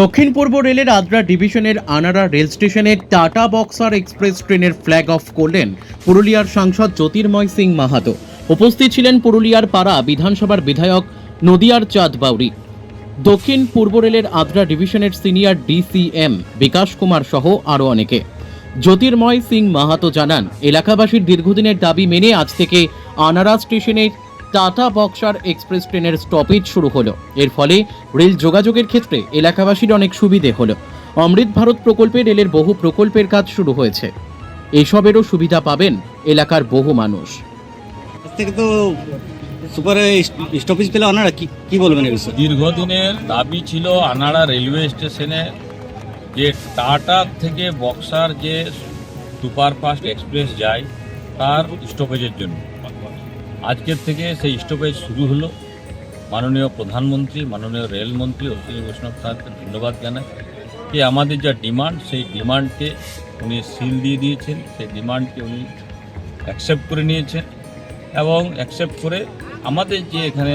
দক্ষিণ পূর্ব রেলের আদ্রা ডিভিশনের আনারা রেল স্টেশনের টাটা বক্সার এক্সপ্রেস ট্রেনের ফ্ল্যাগ অফ করলেন পুরুলিয়ার সাংসদ জ্যোতির্ময় সিং মাহাতো। উপস্থিত ছিলেন পুরুলিয়ার পাড়া বিধানসভার বিধায়ক নদিয়ার চাঁদ বাউরি। দক্ষিণ পূর্ব রেলের আদ্রা ডিভিশনের সিনিয়র ডিসিএম বিকাশ কুমার সহ আরও অনেকে। জ্যোতির্ময় সিং মাহাতো জানান, এলাকাবাসীর দীর্ঘদিনের দাবি মেনে আজ থেকে আনারা স্টেশনের টাটা বক্সার এক্সপ্রেস ট্রেনের স্টপেজ শুরু হলো। এর ফলে রেল যোগাযোগের ক্ষেত্রে এলাকাবাসীর অনেক সুবিধে হলো। অমৃত ভারত প্রকল্পে রেলের বহু প্রকল্পের কাজ শুরু হয়েছে। এসবেরও সুবিধা পাবেন এলাকার বহু মানুষ। থেকে তো সুপার স্টপেজ পেলে ওনারা কি কি বলবেন এই বিষয়ে? দীর্ঘদিনের দাবি ছিল আনাড়া রেলওয়ে স্টেশনে যে টাটা থেকে বক্সার যে সুপারফাস্ট এক্সপ্রেস যায় তার স্টপেজের জন্য। আজকের থেকে সেই স্টপেজ শুরু হলো। মাননীয় প্রধানমন্ত্রী, মাননীয় রেলমন্ত্রী অশ্বিনী বৈষ্ণব স্যারকে ধন্যবাদ জানাই। যে আমাদের যা ডিমান্ড, সেই ডিমান্ডকে উনি সিল দিয়ে দিয়েছেন, সেই ডিমান্ডকে উনি অ্যাকসেপ্ট করে নিয়েছেন এবং অ্যাকসেপ্ট করে আমাদের যে এখানে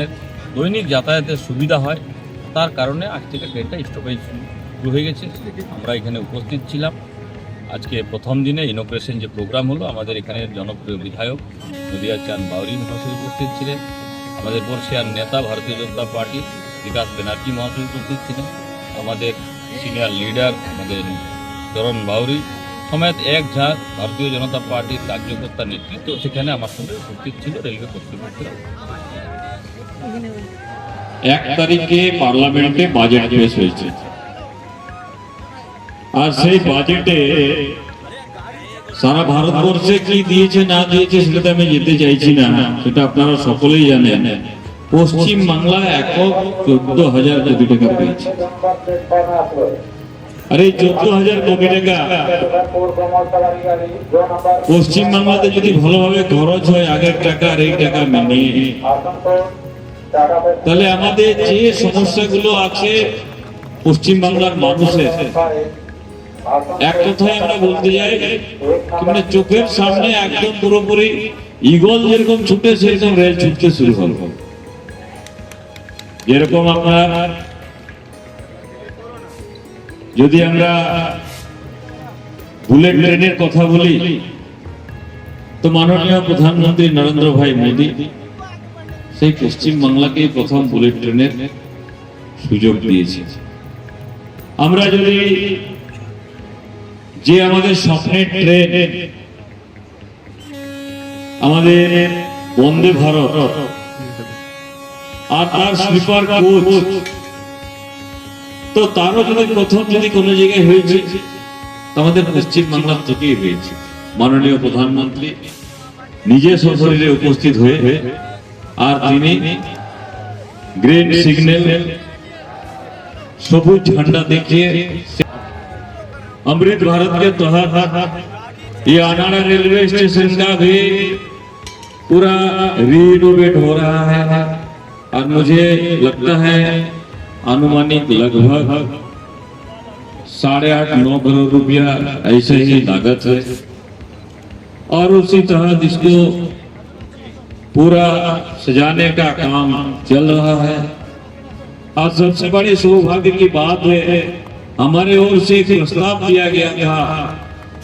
দৈনিক যাতায়াতের সুবিধা হয়, তার কারণে আজ থেকে ট্রেনটা স্টপেজ শুরু হয়ে গেছে। আমরা এখানে উপস্থিত ছিলাম। আজকে প্রথম দিনে ইনোগ্রেশন যে প্রোগ্রাম হলো, আমাদের এখানে জনপ্রিয় বিধায়ক নদিয়া চাঁদ বাউরি মহাশয় উপস্থিত ছিলেন। আমাদের বর্ষিয়ার নেতা ভারতীয় জনতা পার্টি বিকাশ ব্যানার্জি মহাশয় উপস্থিত ছিলেন। আমাদের সিনিয়র লিডার আমাদের চরণ বাউরি সমেত এক ঝাঁক ভারতীয় জনতা পার্টির কার্যকর্তা নেতৃত্ব সেখানে আমার সঙ্গে উপস্থিত ছিল, রেলওয়ে কর্তৃপক্ষের এক তারিখে পার্লামেন্টে বাজেট পেশ হয়েছে। আর সেই বাজেটে সারা ভারতবর্ষে কি দিয়েছে, না দিয়েছে সেটাতে আমি যেতে চাইছি না। সেটা আপনারা সকলেই জানেন। পশ্চিম বাংলা একক চোদ্দ হাজার কোটি টাকা পেয়েছে। আর, চোদ্দ হাজার কোটি টাকা? পশ্চিম বাংলাতে যদি ভালোভাবে খরচ হয়, আগের টাকা আর এই টাকা মিলিয়ে তাহলে আমাদের যে সমস্যাগুলো আছে, পশ্চিম বাংলার মানুষের এক কথায় আমরা বলতে যাই মানে চোখের সামনে একদম পুরোপুরি ইগল যেরকম ছুটে, সেরকম রেল ছুটতে শুরু হল। যেরকম আমরা যদি আমরা বুলেট ট্রেনের কথা বলি, তো মাননীয় প্রধানমন্ত্রী নরেন্দ্র ভাই মোদী, সেই পশ্চিম বাংলাকে প্রথম বুলেট ট্রেনের সুযোগ দিয়েছে। আমরা যদি যে আমাদের স্বপ্নের ট্রেন, আমাদের বন্দে ভারত, আর তার স্লিপার কোচ, তো তারও যদি প্রথম যদি কোন জায়গায় হয়েছে আমাদের পশ্চিম বাংলার থেকেই হয়েছে। মাননীয় প্রধানমন্ত্রী নিজে সফরে উপস্থিত হয়ে, আর তিনি গ্রেট সিগন্যাল, সবুজ ঝান্ডা দেখিয়ে अमृत भारत के तहत ये अनाड़ा रेलवे स्टेशन का भी पूरा रिनोवेट हो रहा है। और मुझे लगता है अनुमानित लगभग साढ़े आठ, नौ करोड़ रुपया ऐसे ही लागत है। और उसी तरह इसको पूरा सजाने का काम चल रहा है। और सबसे बड़ी सौभाग्य की बात है हमारे ओर से एक प्रस्ताव दिया गया था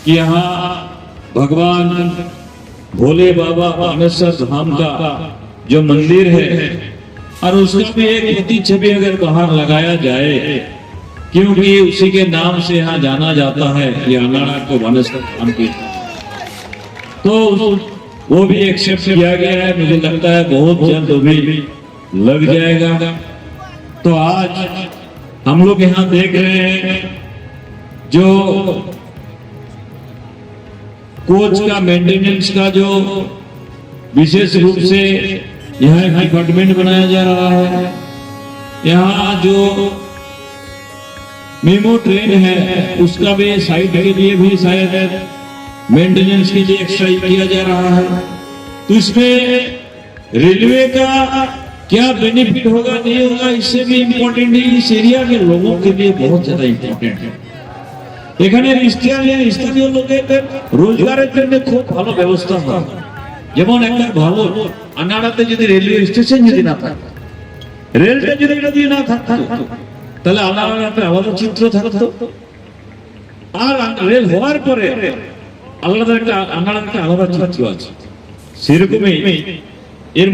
कि यहाँ भगवान भोले बाबा मानसर धाम का जो मंदिर है, और उसका भी एक मोती छवि अगर बाहर लगाया जाए, क्योंकि उसी के नाम से यहाँ जाना जाता है कि अनाड़ा को मानसर धाम की तो वो भी एक्सेप्ट किया गया है। मुझे लगता है बहुत जल्द भी लग जाएगा। तो आज हम लोग यहाँ देख रहे हैं जो कोच का मेंटेनेंस का जो विशेष रूप से यहाँ एक डिपार्टमेंट बनाया जा रहा है। यहाँ जो मेमो ट्रेन है, उसका भी साइड के लिए भी शायद मेंटेनेंस के लिए एक्स्ट्रा किया जा रहा है। तो इसमें रेलवे का क्या बेनिफिट होगा नहीं होगा इससे भी इम्पोर्टेंट है इस एरिया के लोगों के लिए बहुत ज्यादा इम्पोर्टेंट है এখানে স্থানীয় স্থানীয় লোকের রোজগারের জন্য খুব ভালো ব্যবস্থা হয় যেমন একটা ভালো আনাড়াতে যদি রেলওয়ে স্টেশন যদি না থাকে রেলটা যদি এটা দিয়ে না থাকতো তাহলে আলাদা একটা আলাদা চিত্র থাকতো আর রেল হওয়ার পরে আলাদা একটা আলাদা একটা আলাদা চিত্র আছে সেরকমই এর